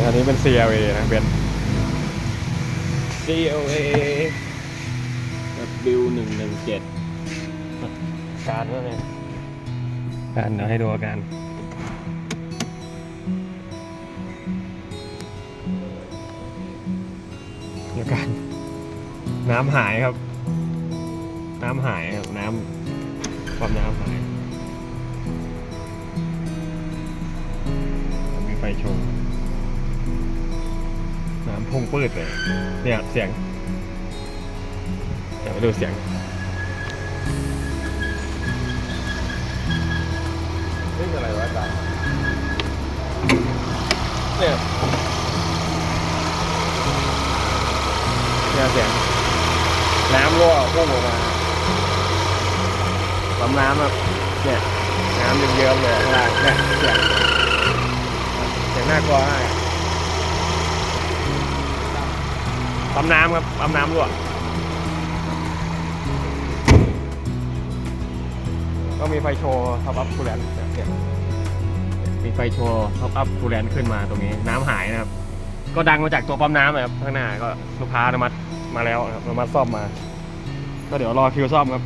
อันนี้เป็น CLA นะเป็น CLA W หนึ่งหนึ่งเจ็ดการว่าไงการเดี๋ยวให้ดูอาการอาการน้ำหายครับ น้ำหายครับ น้ำความน้ำหายมีไฟโชว์ น้ำพุ่งปืดเลย เนี่ยเสียงเดี๋ยวไปดูเสียงนี่อะไรวะจ๊ะเนี่ยเนี่ยเสียงน้ำรั่วพุ่งออกมาปั๊มน้ำแบบเนี่ยน้ำเยิ้มๆเลยข้างล่างเนี่ยเสียงเสียงน่ากลัวมาก ปั๊มน้ำครับปั๊มน้ำรั่วก็มีไฟโชว์ท็อปอัพคูลแลนเนี่ยมีไฟโชว์ท็อปอัพคูลแลนขึ้นมาตรงนี้น้ำหายนะครับ ก็ดังมาจากตัวปั๊มน้ำนะครับข้างหน้าก็ลูกค้าอนุมัติมาแล้วนะครับอนุมัติซ่อมมา ก็เดี๋ยวรอคิวซ่อมครับ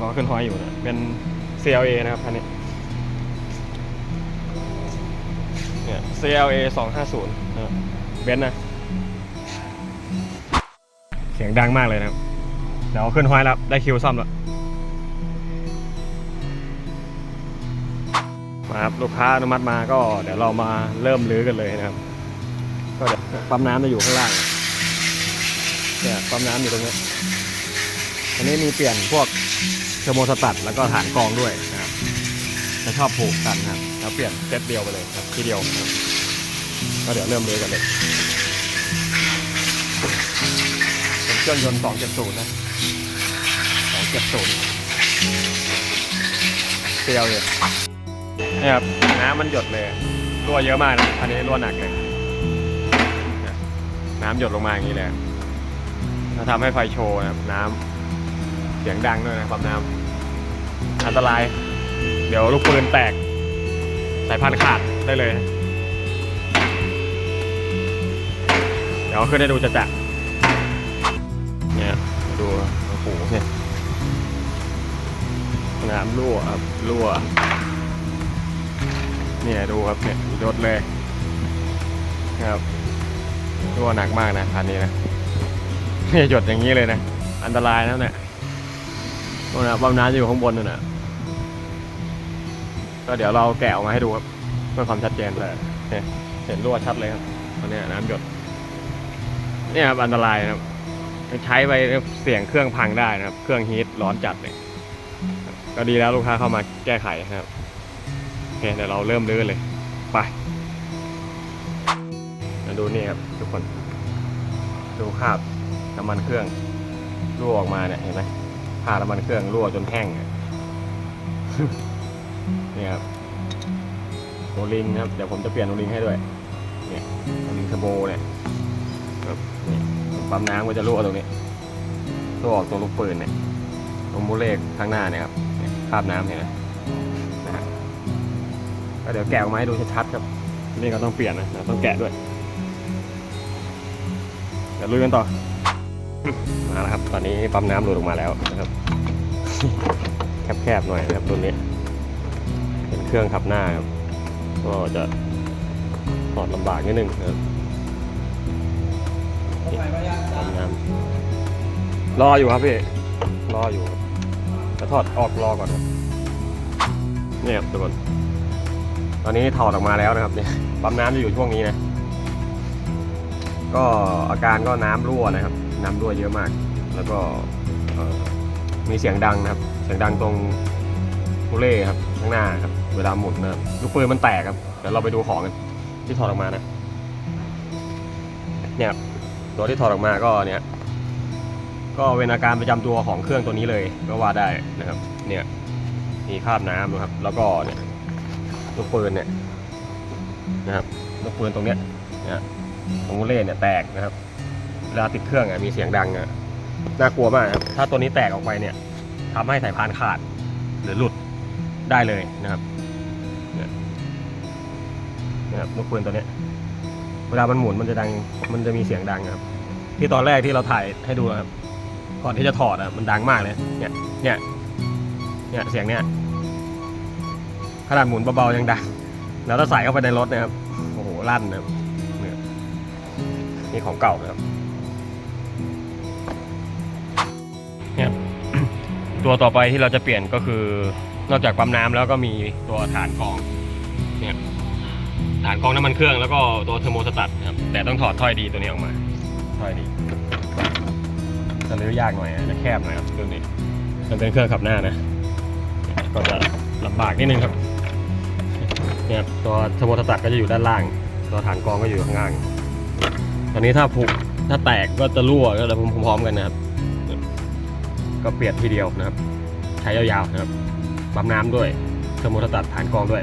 รอขึ้นฮอยอยู่นะเป็น CLA นะครับคันนี้เนี่ย CLA 250นะเบนซ์นะ สียงดังมากเลยนะครับ เดี๋ยวขึ้นห้อยแล้ว ได้คิวซ่อมแล้ว มาครับ ลูกค้าอนุมัติมาก็เดี๋ยวเรามาเริ่มรื้อกันเลยนะครับ ก็เดี๋ยวปั๊มน้ำจะอยู่ข้างล่าง เนี่ยปั๊มน้ำอยู่ตรงนี้อันนี้มีเปลี่ยนพวกเทอร์โมสตัดแล้วก็ฐานกรองด้วยนะครับจะชอบผูกกันนะครับแล้วเปลี่ยนเซตเดียวไปเลยครับทีเดียวก็เดี๋ยวเริ่มเลยกันเลย เป็นเครื่องยนต์270นะ270เจ็ดศูนยวเลยนี่ครับน้ำมันหยดเลยรั่วเยอะมากนะอันนี้รั่วหนักเลยน้ำหยดลงมาอย่างนี้เลยถ้าทำให้ไฟโชว์นะครับน้ำเสียงดังด้วยนะความน้ำอันตราย เดี๋ยวลูกปืนแตก สายพันธุ์ขาดได้เลย เดี๋ยวขึ้นให้ดูจะจะูโอ้โหเนี่ยน้ำรั่วครับรั่ว เนี่ยดูครับเนี่ยยศเลยนะครับรั่วหนักมากนะคันนี้นะเนี่ยหยดอย่างนี้เลยนะ อันตรายนะเนี่ยโน่นนะปั๊มน้ำอยู่ข้างบนนู่นนะก็เดี๋ยวเราแกะออกมาให้ดูครับเพื่อความชัดเจนเลยเนี่ยเห็นรั่วชัดเลยครับตอนนี้น้ำหยดเนี่ยครับอันตรายนะครับ ใช้ไปเสียงเครื่องพังได้นะครับ เครื่องฮีทร้อนจัดเลยก็ดีแล้วลูกค้าเข้ามาแก้ไขนะครับโอเคเดี๋ยวเราเริ่มลื้อเลยไปมาดูนี่ครับทุกคน ดูคราบน้ำมันเครื่องรั่วออกมาเนี่ยเห็นไหมคราน้ำมันเครื่องรั่วจนแห้งเนี่ยครับโรลิงครับเดี๋ยวผมจะเปลี่ยนโรลิงให้ด้วยเนี่ยโรลิงเทอร์โบเนี่ยครับนี่ ปั๊มน้ำก็จะรั่วตรงนี้รั่วออกตรงลูกปืนเนี่ยตรงมูเลกข้างหน้าเนี่ยครับเนี่ยคราบน้ำเห็นไหมนะฮะก็เดี๋ยวแกะออกมาให้ดูชัดๆครับนี่ก็ต้องเปลี่ยนนะนะต้องแกะด้วยเดี๋ยวลุยกันต่อมาแล้วครับ ตอนนี้ปั๊มน้ำหลุดออกมาแล้วนะครับแคบๆหน่อยนะครับตัวนี้ เป็นเครื่องขับหน้าครับก็จะถอดลำบากนิดนึงนะครับ นี่ทำน้ำรออยู่ครับพี่ รออยู่จะถอดออกรอก่อนครับเนี่ยครับทุกคน ตอนนี้ถอดออกมาแล้วนะครับเนี่ยปั๊มน้ำจะอยู่ช่วงนี้นะ ก็อาการก็น้ำรั่วนะครับ น้ำรั่วเยอะมาก แล้วก็มีเสียงดังนะครับ เสียงดังตรงคูเล่ครับข้างหน้าครับ เวลาหมุนนะลูกปืนมันแตกครับ เดี๋ยวเราไปดูของกันที่ถอดออกมานะ เนี่ย ตัวที่ถอดออกมาก็เนี่ยก็เป็นอาการประจำตัวของเครื่องตัวนี้เลยก็ว่าได้นะครับ เนี่ยมีคราบน้ำนะครับ แล้วก็เนี่ยลูกปืนเนี่ยนะครับลูกปืนตรงเนี้ยนี่ยตรงเล่เนี่ยแตกนะครับเวลาติดเครื่องอะมีเสียงดังอะน่ากลัวมากครับถ้าตัวนี้แตกออกไปเนี่ยทำให้สายพานขาดหรือหลุดได้เลยนะครับนี่ยเนะครับลูกปืนตัวเนี้ย เวลามันหมุนมันจะดัง มันจะมีเสียงดังครับ ที่ตอนแรกที่เราถ่ายให้ดูครับก่อนที่จะถอดอะมันดังมากเลย เนี่ย เนี่ย เนี่ยเสียงเนี่ยขนาดหมุนเบาๆยังดัง แล้วถ้าใส่เข้าไปในรถนะครับ โอ้โหลั่นนะครับเนี่ยนี่ของเก่านะครับ เนี่ยตัวต่อไปที่เราจะเปลี่ยนก็คือนอกจากปั๊มน้ำแล้วก็มีตัวฐานกอง ฐานกรองน้ำมันเครื่องแล้วก็ตัวเทอร์โมสตัตครับแต่ต้องถอดถ้อยดีตัวนี้ออกมาถ้อยดีจะรื้อยากหน่อยนะจะแคบหน่อยครับเครื่องนี้มันเป็นเครื่องขับหน้านะ ก็จะลำบากนิดนึงครับเนี่ยตัวเทอร์โมสตัตก็จะอยู่ด้านล่าง ตัวฐานกรองก็อยู่ข้างล่าง ตอนนี้ถ้าผุถ้าแตกก็จะรั่วก็จะพร้อมๆกันนะครับ ก็เปลี่ยนทีเดียวนะครับ ใช้ยาวๆนะครับปั๊มน้ำด้วยเทอร์โมสตัตฐานกรองด้วย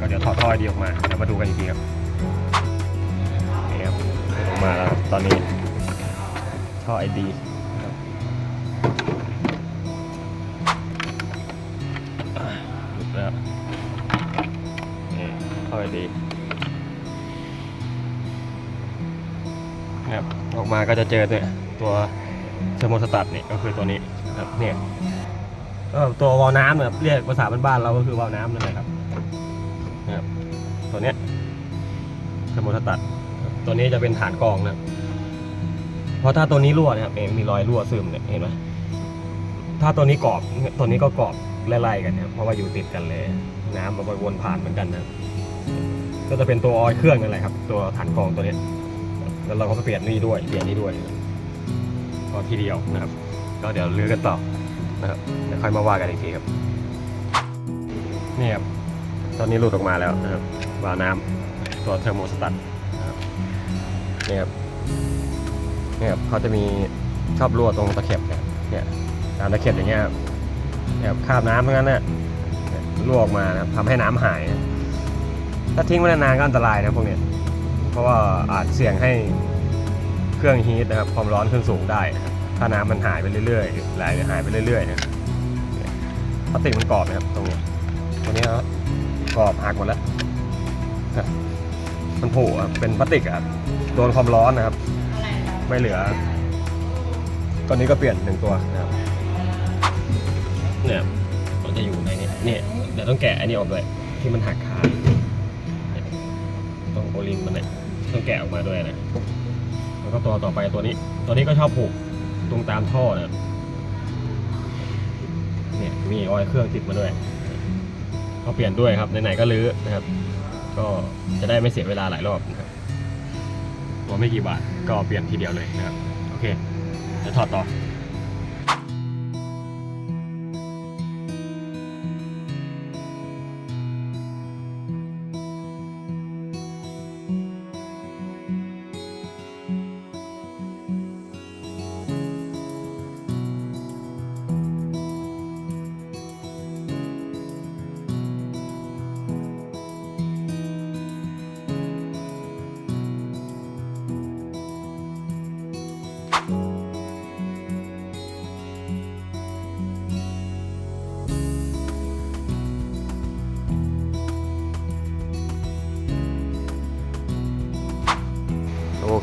ก็เดี๋ยวถอดท่อดีออกมาแล้วมาดูกันอีกทีครับนี่ครับออกมาแล้วครับตอนนี้ท่อไอดีหลุดแล้วนี่ท่อไอดีครับออกมาก็จะเจอเนี่ยตัวเทอร์โมสตัตเนี่ยก็คือตัวนี้นะครับเนี่ยก็ตัววาล์วน้ำนะครับเรียกภาษาบ้านๆเราก็คือวาล์วน้ำนั่นแหละครับ ตัวเนี้ยเทอร์โมสตัดตัวนี้จะเป็นฐานกองนะเพราะถ้าตัวนี้รั่วนะครับเองมีรอยรั่วซึมเนี่ยเห็นไหมถ้าตัวนี้กรอบตัวนี้ก็กรอบไล่ๆกันนะครับเพราะว่าอยู่ติดกันเลย น้ำมันวนผ่านเหมือนกันนะก็จะเป็นตัวออยเครื่องนั่นแหละครับ ตัวฐานกองตัวนี้แล้วเราก็เปลี่ยนนี่ด้วยเปลี่ยนนี่ด้วยก็ทีเดียวนะครับ ก็เดี๋ยวลื้อกันต่อนะครับเดี๋ยวค่อยมาว่ากันอีกทีครับนี่ครับตอนนี้หลุดออกมาแล้วนะครับ วาล์วน้ำตัวเทอร์โมสตัตเนี่ยครับเนี่ยครับเขาจะมีชอบรั่วตรงตะเข็บเนี่ยเนี่ยตามตะเข็บอย่างเงี้ยครับเนี่ยครับคาบน้ำทั้งนั้นเนี่ยเนี่ยรั่วออกมานะทำให้น้ำหาย ถ้าทิ้งไว้นานก็อันตรายนะพวกเนี้ยเพราะว่าอาจเสี่ยงให้เครื่องฮีทนะครับความร้อนขึ้นสูงได้นะครับถ้าน้ำมันหายไปเรื่อยๆไหลหายไปเรื่อยๆนะครับเนี่ยพลาสติกมันกรอบนะครับตรงนี้ตัวนี้ครับกรอบหักหมดแล้ว มันผุครับเป็นพลาสติกอะครับโดนความร้อนนะครับ ไม่เหลือ ตอนนี้ก็เปลี่ยนหนึ่งตัวนะครับเนี่ยมันจะอยู่ในนี้เนี่ยเดี๋ยวต้องแกะอันนี้ออกด้วยที่มันหักขาเนี่ยตรงโอลิงมันเนี่ยต้องแกะออกมาด้วยนะแล้วก็ตัวต่อไปตัวนี้ ตัวนี้ก็ชอบผูกตรงตามท่อนะเนี่ยมีออยล์เครื่องติดมาด้วยก็เปลี่ยนด้วยครับไหนๆก็รื้อนะครับ ก็จะได้ไม่เสียเวลาหลายรอบนะครับตัวไม่กี่บาทก็เปลี่ยนทีเดียวเลยนะครับ โอเค จะถอดต่อ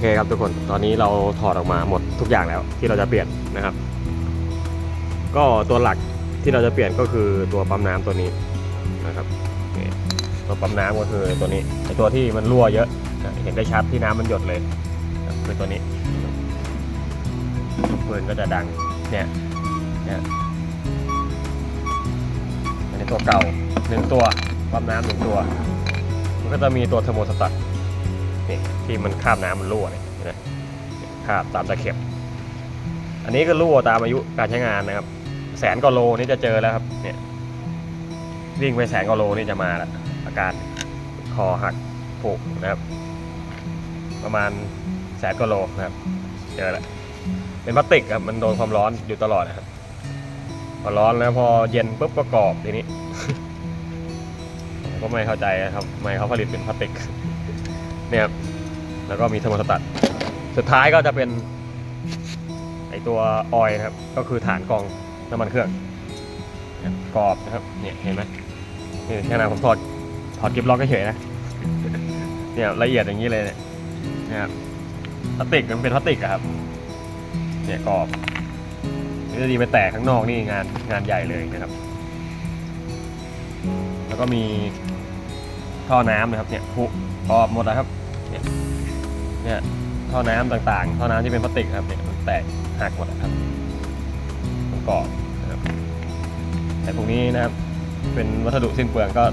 เคครับทุกคน ตอนนี้เราถอดออกมาหมดทุกอย่างแล้วที่เราจะเปลี่ยนนะครับ ก็ตัวหลักที่เราจะเปลี่ยนก็คือตัวปั๊มน้ำตัวนี้นะครับตัวปั๊มน้ำก็คือตัวนี้ไอตัวที่มันรั่วเยอะ เห็นได้ชัดที่น้ำมันหยดเลยคือตัวนี้ปืนก็จะดังเนี่ยเนี่ยอันนี้ตัวเก่าหนึ่งตัวปั๊มน้ำหนึ่งตัว มันก็จะมีตัวเทอร์โมสตัต นี่ที่มันคาบน้ำมันรั่วเนี่ยนไหมคาบตามตะเข็บ อันนี้ก็รั่วตามอายุการใช้งานนะครับ แสนกว่าโลนี่จะเจอแล้วครับ เนี่ยวิ่งไปแสนกว่าโลนี่จะมาล้วอาการคอหักผุนะครับ ประมาณแสนกว่าโลนะครับ เจอแล้วเป็นพลาสติกครับมันโดนความร้อนอยู่ตลอดนะครับพอร้อนแล้วพอเย็นปุ๊บก็กรอบทีนี้ ก็ไม่เข้าใจนะครับทำไมเขาผลิตเป็นพลาสติก เนี่ยครับแล้วก็มีเทอร์โมสตัตสุดท้ายก็จะเป็นไอตัวออยนะครับ ก็คือฐานกองน้ำมันเครื่องกรอบนะครับ เนี่ยเห็นไหมนี่แค่นั้นผมถอดถอดกิฟล็อกเฉยนะ เนี่ยละเอียดอย่างนี้เลยเนี่ยนะครับพลาสติกมันเป็นพลาสติกอะครับ เนี่ยกรอบนี่จะดีไปแตกข้างนอกนี่งานงานใหญ่เลยนะครับ แล้วก็มี ท่อน้ำนะครับเนี่ยผุกรอหมดแล้วครับเนี่ยเนี่ยท่อน้ำต่างๆ ท่อน้ำที่เป็นพลาสติกครับเนี่ยมันแตกหักหมดแล้วครับมันกรอบนะครับแต่พวกนี้นะครับ เป็นวัสดุสิ้นเปลืองก็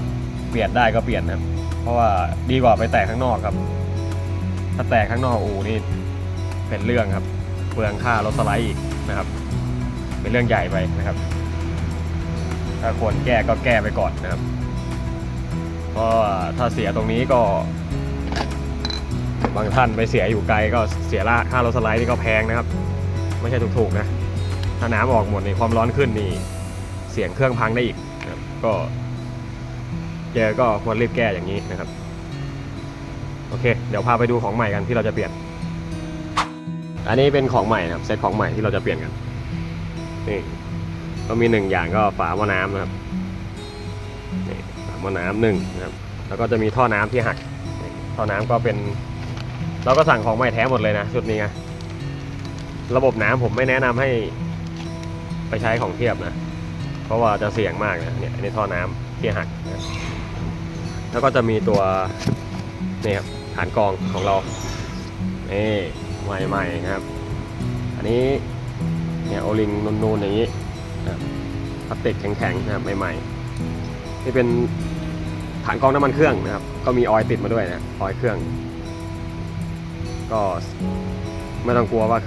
เปลี่ยนได้ก็เปลี่ยนนะครับ เพราะว่าดีกว่าไปแตกข้างนอกครับ ถ้าแตกข้างนอกอูนี่เป็นเรื่องครับ เปลืองค่ารถสไลด์อีกนะครับ เป็นเรื่องใหญ่ไปนะครับ ถ้าควรแก้ก็แก้ไปก่อนนะครับ เพราะถ้าเสียตรงนี้ก็ บางท่านไปเสียอยู่ไกลก็เสียละค่ารถสไลด์นี่ก็แพงนะครับ ไม่ใช่ถูกๆนะ ถ้าน้ำออกหมดนี่ความร้อนขึ้นนี่เสียงเครื่องพังได้อีกนะครับก็เจอก็ควรรีบแก้อย่างนี้นะครับ โอเค เดี๋ยวพาไปดูของใหม่กันที่เราจะเปลี่ยน อันนี้เป็นของใหม่นะครับเซตของใหม่ที่เราจะเปลี่ยนกันนี่ก็มีหนึ่งอย่างก็ฝาหม้อน้ำนะครับ หม้อน้ำหนึ่งนะครับแล้วก็จะมีท่อน้ำที่หัก ท่อน้ำก็เป็น เราก็สั่งของใหม่แท้หมดเลยนะชุดนี้นะระบบน้ำผมไม่แนะนำให้ไปใช้ของเทียบนะ เพราะว่าจะเสี่ยงมากนะเนี่ยอันนี้ท่อน้ำที่หักนะแล้วก็จะมีตัวนี่ครับฐานกองของเรานี่ใหม่ๆนะครับ อันนี้เนี่ยโอลิงนูนๆอย่างนี้นะพลาสติกแข็งๆนะครับใหม่ๆนี่เป็น ฐานกรองน้ำมันเครื่องนะครับ ก็มีออยติดมาด้วยนะออยเครื่อง ก็ไม่ต้องกลัวว่า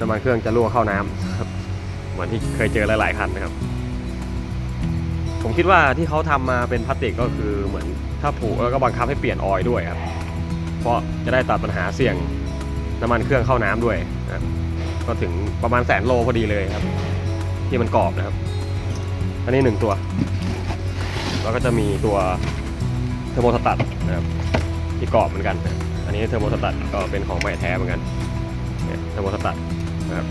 น้ำมันเครื่องจะรั่วเข้าน้ำครับเหมือนที่เคยเจอหลายๆคันนะครับ ผมคิดว่าที่เขาทำมาเป็นพลาสติกก็คือเหมือนถ้าผูกแล้วก็บังคับให้เปลี่ยนออยด้วยครับ เพราะจะได้ตัดปัญหาเสี่ยงน้ำมันเครื่องเข้าน้ำด้วยนะก็ถึงประมาณแสนโลพอดีเลยครับ ที่มันกรอบนะครับ อันนี้หนึ่งตัว แล้วก็จะมีตัวเทอร์โมสตัดนะครับที่กรอบเหมือนกันนะอันนี้เทอร์โมสตัดก็เป็นของใหม่แท้เหมือนกันเนี่ยเทอร์โมสตัดนะครับ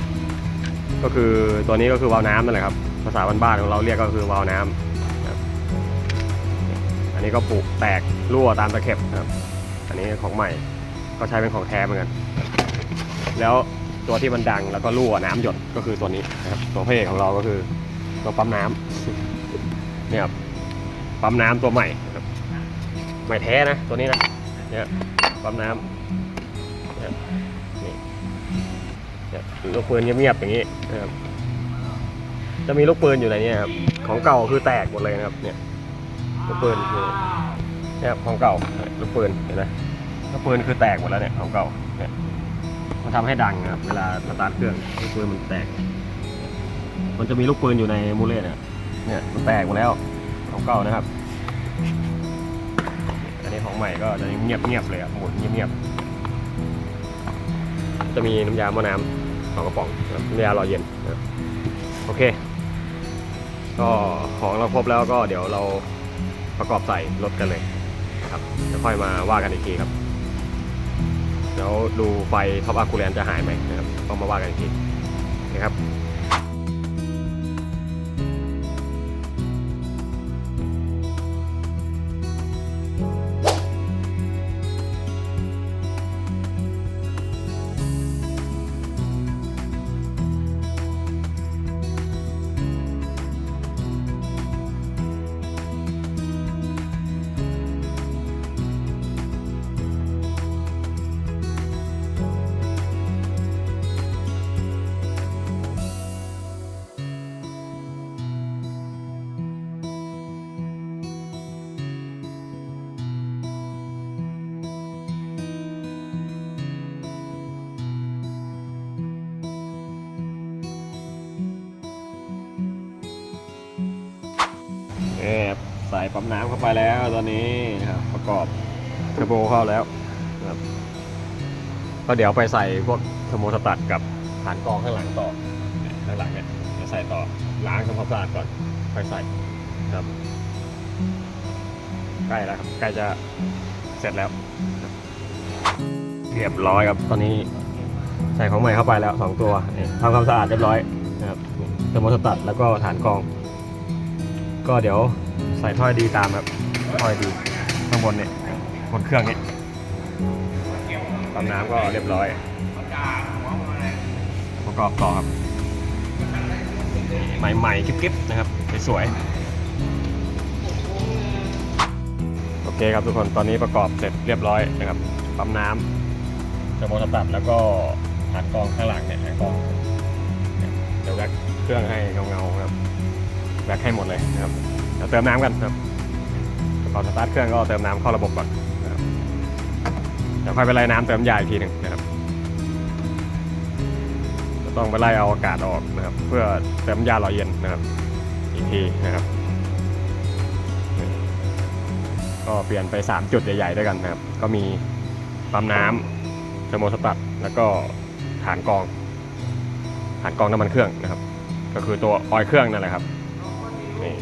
ก็คือตัวนี้ก็คือวาล์วน้ำนั่นแหละครับภาษาบ้านๆของเราเรียกก็คือวาล์วน้ำนะครับอันนี้ก็ปลูกแตกรั่วตามตะเข็บนะครับอันนี้ของใหม่ก็ใช้เป็นของแท้เหมือนกัน แล้วตัวที่มันดังแล้วก็รั่วน้ำหยดก็คือตัวนี้นะครับตัวพระเอกของเราก็คือตัวปั๊มน้ำเนี่ยครับ ปั๊มน้ำตัวใหม่ครับใหม่แท้นะตัวนี้นะเนี่ยปั๊มน้ำเนี่ยนี่เนี่ยลูกปืนเงียบๆอย่างนี้นะครับจะมีลูกปืนอยู่ในนี้ครับของเก่าคือแตกหมดเลยนะครับ เนี่ยลูกปืนเนี่ยของเก่าลูกปืนเห็นไหมลูกปืนคือแตกหมดแล้วเนี่ยของเก่าเนี่ยมันทำให้ดังนะครับเวลาสตาร์ทเครื่องลูกปืนมันแตก มันจะมีลูกปืนอยู่ในมูเลตเนี่ยเนี่ยมันแตกหมดแล้ว เก่านะครับ อันนี้ของใหม่ก็จะเงียบเงียบๆเลยครับหมุนเงียบเงียบๆจะมีน้ำยาหม้อน้ำสองกระป๋องน้ำยารอเย็นนะโอเค ก็ของเราครบแล้วก็เดี๋ยวเราประกอบใส่รถกันเลยครับจะค่อยมาว่ากันอีกทีครับเดี๋ยวดูไฟท็อปอัพคูลแลนจะหายไหมนะครับต้องมาว่ากันอีกทีนะครับ ปั๊มน้ำเข้าไปแล้วตอนนี้นะครับประกอบเทอร์โบเข้าแล้วนะครับก็เดี๋ยวไปใส่พวกเทอร์โมสตัดกับฐานกรองข้างหลังต่อเนี่ยข้างหลังเนี่ยเดี๋ยวใส่ต่อล้างทำความสะอาดก่อนค่อยใส่ครับ ใกล้แล้วครับใกล้จะเสร็จแล้ว เรียบร้อยครับตอนนี้ใส่ของใหม่เข้าไปแล้วสองตัวนี่ทำความสะอาดเรียบร้อยนะครับเทอร์โมสตัดแล้วก็ฐานกรอง ก็เดี๋ยว ใส่ถ้อยดีตามครับถ้อยดีข้างบนเนี่ยบนเครื่องนี้ปั๊มน้ำก็เรียบร้อยประกอบต่อครับ ใหม่ๆกิ๊บๆนะครับสวยๆโอเคครับทุกคนตอนนี้ประกอบเสร็จเรียบร้อยนะครับปั๊มน้ำเทอร์โมสตัดแล้วก็ฐานกองข้างหลังเนี่ยฐานกองเดี๋ยวแว็กเครื่องให้เงาๆครับแว็กให้หมดเลยนะครับ เติมน้ำกันครับก่อนสตาร์ทเครื่องก็เติมน้ำเข้าระบบก่อนเดี๋ยวค่อยไปไล่น้ำเติมยาอีกทีหนึ่งนะครับจะต้องไปไล่เอาอากาศออกนะครับ เพื่อเติมยาหล่อเย็นนะครับ อีกทีนะครับก็เปลี่ยนไป 3 จุดใหญ่ๆด้วยกันนะครับ ก็มีปั๊มน้ำเทอร์โมสตัตแล้วก็ฐานกอง ฐานกองน้ำมันเครื่องนะครับ ก็คือตัวออยล์เครื่องนั่นแหละครับนี่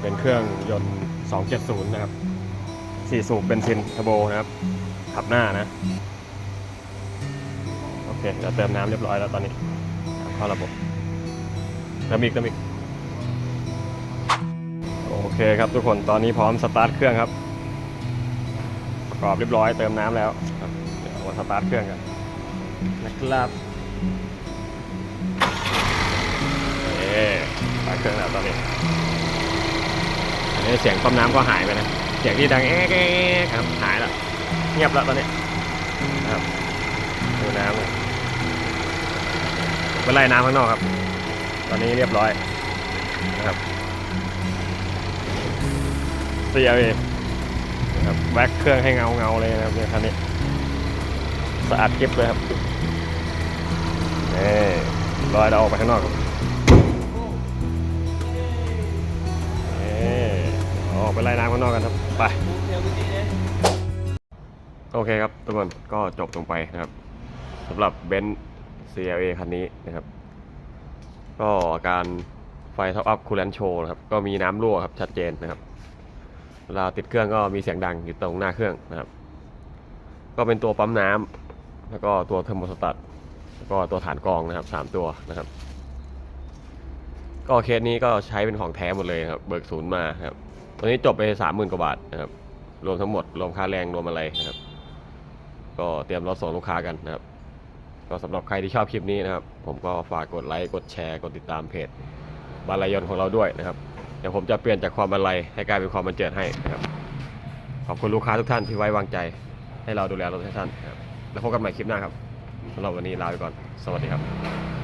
เป็นเครื่องยนต์ 270 นะครับ 4 สูบเบนซินเทอร์โบนะครับ ขับหน้านะ โอเคเราเติมน้ำเรียบร้อยแล้วตอนนี้เข้าระบบเติมอีกเติมอีกโอเคครับทุกคนตอนนี้พร้อมสตาร์ทเครื่องครับประกอบเรียบร้อยเติมน้ำแล้วครับเดี๋ยวมาสตาร์ทเครื่องกันนะครับเอ๊สตาร์ทเครื่องแล้วตอนนี้อันนี้ เสียงปั๊มน้ำก็หายไปนะเสียงที่ดังแอ๊กครับหายแล้วเงียบแล้วตอนนี้ครับดูน้ำเลยไปไล่น้ำข้างนอกครับ ตอนนี้เรียบร้อยนะครับเสียเองนะครับแว็กเครื่องให้เงาเงาเลยนะครับเนี่ยคันนี้สะอาดเก็บเลยครับนี่รอยเราออกไปข้างนอกครับ ออกไปไล่น้ำข้างนอกกันครับ ไป โอเคครับทุกคนก็จบลงไปนะครับสำหรับเบนซ์ CLA คันนี้นะครับ ก็อาการไฟท็อปอัพคูลเลนโชนะครับ ก็มีน้ำรั่วครับ ชัดเจนนะครับ เวลาติดเครื่องก็มีเสียงดังอยู่ตรงหน้าเครื่องนะครับ ก็เป็นตัวปั๊มน้ำแล้วก็ตัวเทอร์โมสตัตแล้วก็ตัวฐานกรองนะครับสามตัวนะครับ ก็เคสนี้ก็ใช้เป็นของแท้หมดเลยครับ เบิกศูนย์มาครับ ตอนนี้จบไปสามหมื่นกว่าบาทนะครับ รวมทั้งหมด รวมค่าแรงรวมอะไรนะครับ ก็เตรียมรถส่งลูกค้ากันนะครับ ก็สำหรับใครที่ชอบคลิปนี้นะครับ ผมก็ฝากกดไลค์กดแชร์กดติดตามเพจบาลายนของเราด้วยนะครับเดี๋ยวผมจะเปลี่ยนจากความบันไลให้กลายเป็นความบันเจิดให้นะครับ ขอบคุณลูกค้าทุกท่านที่ไว้วางใจให้เราดูแลรถให้ท่านนะครับแล้วพบกันใหม่คลิปหน้าครับสำหรับวันนี้ลาไปก่อน สวัสดีครับ